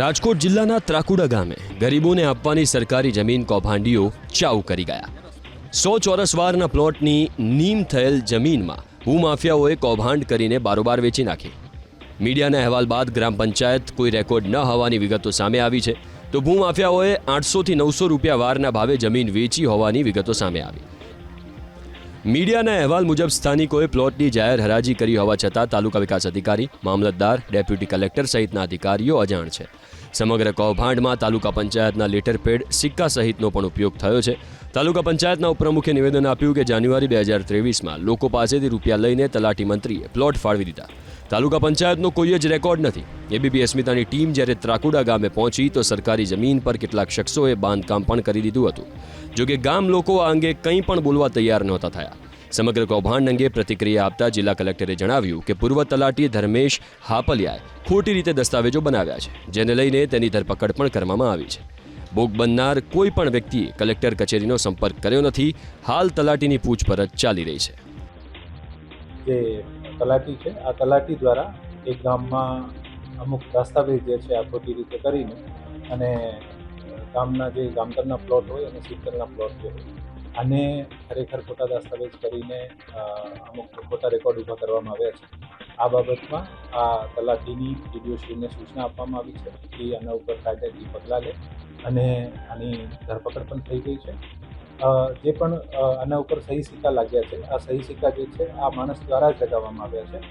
રાજકોટ જિલ્લાના ત્રાકુડા ગામે ગરીબોને આપવાની સરકારી જમીન કૌભાંડીઓ ચાઉ કરી ગયા. સો ચોરસ વારના પ્લોટની નીમ થયેલ જમીનમાં ભૂમાફિયાઓએ કૌભાંડ કરીને બારોબાર વેચી નાખી. મીડિયાના અહેવાલ બાદ ગ્રામ પંચાયત કોઈ રેકોર્ડ ન હોવાની વિગતો સામે આવી છે, તો ભૂમાફિયાઓએ આઠસોથી નવસો રૂપિયા વારના ભાવે જમીન વેચી હોવાની વિગતો સામે આવી. મીડિયાના અહેવાલ મુજબ સ્થાનિકોએ પ્લોટની જાહેર હરાજી કરી હોવા છતાં તાલુકા વિકાસ અધિકારી, મામલતદાર, ડેપ્યુટી કલેક્ટર સહિતના અધિકારીઓ અજાણ છે. સમગ્ર કૌભાંડમાં તાલુકા પંચાયતના લેટરપેડ સિક્કા સહિતનો પણ ઉપયોગ થયો છે. તાલુકા પંચાયતના ઉપપ્રમુખે નિવેદન આપ્યું કે જાન્યુઆરી બે હજાર ત્રેવીસમાં લોકો પાસેથી રૂપિયા લઈને તલાટી મંત્રીએ પ્લોટ ફાળવી દીધા. તાલુકા પંચાયતનો કોઈ જ રેકોર્ડ નથી. એબીપી અસ્મિતાની ટીમ જ્યારે ત્રાકુડા ગામે પહોંચી તો સરકારી જમીન પર કેટલાક શખ્સોએ બાંધકામ પણ કરી દીધું હતું. જોકે ગામ લોકો આ અંગે કંઈ પણ બોલવા તૈયાર નહોતા થયા. સમગ્ર કૌભાંડ અંગે પ્રતિક્રિયા આપતા જિલ્લા કલેક્ટરે જણાવ્યું કે પૂર્વ તલાટી ધર્મેશ હાપલિયાએ ખોટી રીતે દસ્તાવેજો બનાવ્યા છે, જેને લઈને તેની ધરપકડ પણ કરવામાં આવી છે. ભોગ બનનાર કોઈ પણ વ્યક્તિએ કલેક્ટર કચેરીનો સંપર્ક કર્યો નથી. હાલ તલાટીની પૂછપરછ ચાલી રહી છે. તલાટી છે. આ તલાટી દ્વારા એક ગામમાં અમુક દસ્તાવેજ જે છે, આ ખોટી રીતે કરીને અને ગામના જે ગામતરના પ્લોટ હોય અને સિત્તરના પ્લોટ જે હોય, આને ખરેખર ખોટા દસ્તાવેજ કરીને અમુક ખોટા રેકોર્ડ ઊભા કરવામાં આવ્યા છે. આ બાબતમાં આ તલાટીની ડીડીઓશ્રીને સૂચના આપવામાં આવી છે. કે આના ઉપર કાયદાકીય પગલાં લે અને આની ધરપકડ પણ થઈ ગઈ છે. જે પણ આના ઉપર સહી સિક્કા લાગ્યા છે, આ સહી સિક્કા જે છે, આ માણસ દ્વારા જ લગાવવામાં આવ્યા છે.